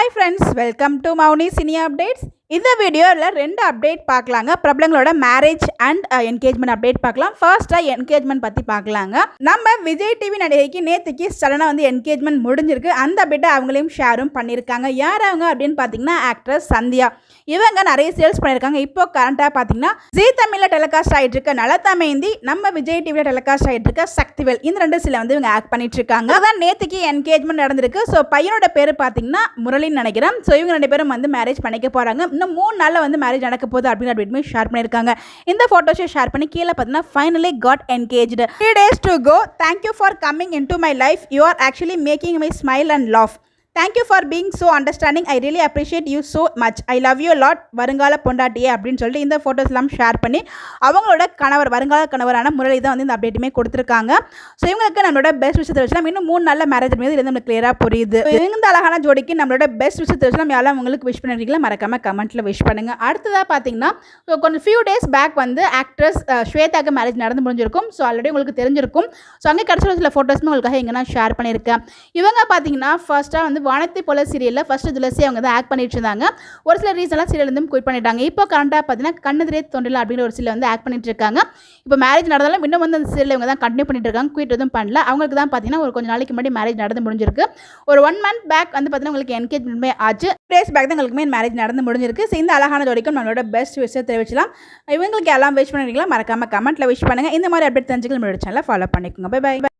Hi friends welcome to Mouni cine updates இந்த வீடியோவில் ரெண்டு அப்டேட் பார்க்கலாங்க. பிரபலங்களோட மேரேஜ் அண்ட் என்கேஜ்மெண்ட் அப்டேட் பார்க்கலாம். ஃபர்ஸ்ட்டாக என்கேஜ்மெண்ட் பற்றி பார்க்கலாங்க. நம்ம விஜய் டிவி நடிகைக்கு நேற்றுக்கு சடனாக வந்து என்கேஜ்மெண்ட் முடிஞ்சிருக்கு. அந்த அப்டேட்டை அவங்களையும் ஷேரும் பண்ணியிருக்காங்க யார் அவங்க அப்படின்னு பார்த்தீங்கன்னா ஆக்ட்ரஸ் சந்தியா. இவங்க நிறைய சேல்ஸ் பண்ணியிருக்காங்க இப்போ கரண்ட்டாக பார்த்தீங்கன்னா ஜி தமிழில் டெலிகாஸ்ட் ஆகிட்டு இருக்க நலத்தமேந்தி நம்ம விஜய் டிவியில் டெலிகாஸ்ட் ஆகிட்டு இருக்க சக்திவேல். இந்த ரெண்டு சில வந்து இவங்க ஆக்ட் பண்ணிட்டு இருக்காங்க அதான் நேற்றுக்கு என்கேஜ்மெண்ட் நடந்திருக்கு. ஸோ பையனோட பேர் பார்த்தீங்கன்னா முரளின்னு நினைக்கிறேன். ஸோ இவங்க ரெண்டு பேரும் வந்து மேரேஜ் பண்ணிக்க போகிறாங்க இன்னும் மூணு நாளில் வந்து மேரேஜ் நடக்க போகுது அப்படின்னு அப்படின்னு ஷேர் பண்ணியிருக்காங்க. இந்த ஃபோட்டோஸை ஷேர் பண்ணி கீழே பார்த்தீங்கன்னா finally got engaged three days to go thank you for coming into my life you are actually making my smile and laugh thank you for being so understanding I really appreciate you so much I love you lot வருங்கால பொண்டாட்டியே அப்படின்னு சொல்லிட்டு இந்த photos எல்லாம் share பண்ணி அவங்களோட கணவர் வருங்கால கணவரான முரளி தான் வந்து இந்த அப்டேட்டுமே கொடுத்துருக்காங்க. ஸோ இவங்களுக்கு நம்மளோட பெஸ்ட் விஷயத்தை வச்சுலாம் இன்னும் மூணு நல்ல மேரேஜ் மீது இது நம்மளுக்கு கிளியராக புரியுது. இந்த அழகான ஜோடிக்கு நம்மளோட பெஸ்ட் விஷயத்தை வச்சுலாம் யாரும் உங்களுக்கு விஷ் பண்ணுறீங்களா மறக்காம கமெண்ட்டில் விஷ் பண்ணுங்க. அடுத்ததாக பார்த்தீங்கன்னா கொஞ்சம் ஃபியூ டேஸ் பேக் வந்து ஆக்ட்ரஸ் uh, ஸ்வேதாக்கு மேரேஜ் நடந்து முடிஞ்சிருக்கும். ஸோ ஆல்ரெடி உங்களுக்கு தெரிஞ்சிருக்கும். ஸோ அங்கே கிடச்ச சில ஃபோட்டோஸ்மே உங்களுக்காக எங்கன்னா ஷேர் பண்ணியிருக்கேன். இவங்க பார்த்தீங்கன்னா ஃபர்ஸ்ட்டாக வந்து வானத்தை போல சீரியலில் ஃபஸ்ட்டு துளசி அவங்க தான் ஆக்ட் பண்ணிட்டு இருந்தாங்க. ஒரு சில ரீசன்லாம் சீரியல் வந்து குயிட் பண்ணிட்டாங்க. இப்போ கரண்டாக பார்த்தீங்கன்னா கண்ணதிரே தொண்டில் அப்படின்னு ஒரு சீரியல் வந்து ஆக்ட் பண்ணிட்டு இருக்காங்க. இப்போ மேரேஜ் நடந்தாலும் இன்னும் வந்து அந்த சீரியல் இவங்க தான் கண்டினியூ பண்ணிட்டு இருக்காங்க. குயிட் எதுவும் பண்ணல. அவங்களுக்கு தான் பார்த்தீங்கன்னா ஒரு கொஞ்சம் நாளைக்கு முன்னாடி மேரேஜ் நடந்து முடிஞ்சிருக்கு. ஒரு ஒன் மந்த் பேக் வந்து பார்த்தீங்கன்னா உங்களுக்கு என்கேஜ்மெண்ட்மே ஆச்சு. டேஸ் பேக் தான் உங்களுக்கு மேரேஜ் நடந்து முடிஞ்சிருக்கு. ஸோ இந்த அழகான ஜோடிக்கும் நம்மளோட பெஸ்ட் விஷயம் தெரிவிச்சலாம். இவங்களுக்கு எல்லாம் விஷ் பண்ணுறீங்களா மறக்காமல் கமெண்ட்டில் விஷ் பண்ணுங்கள் இந்த மாதிரி அப்டேட் தெரிஞ்சுக்கலாம் நம்மளோட சேனலை ஃபாலோ பண்ணிக்கோங்க. By by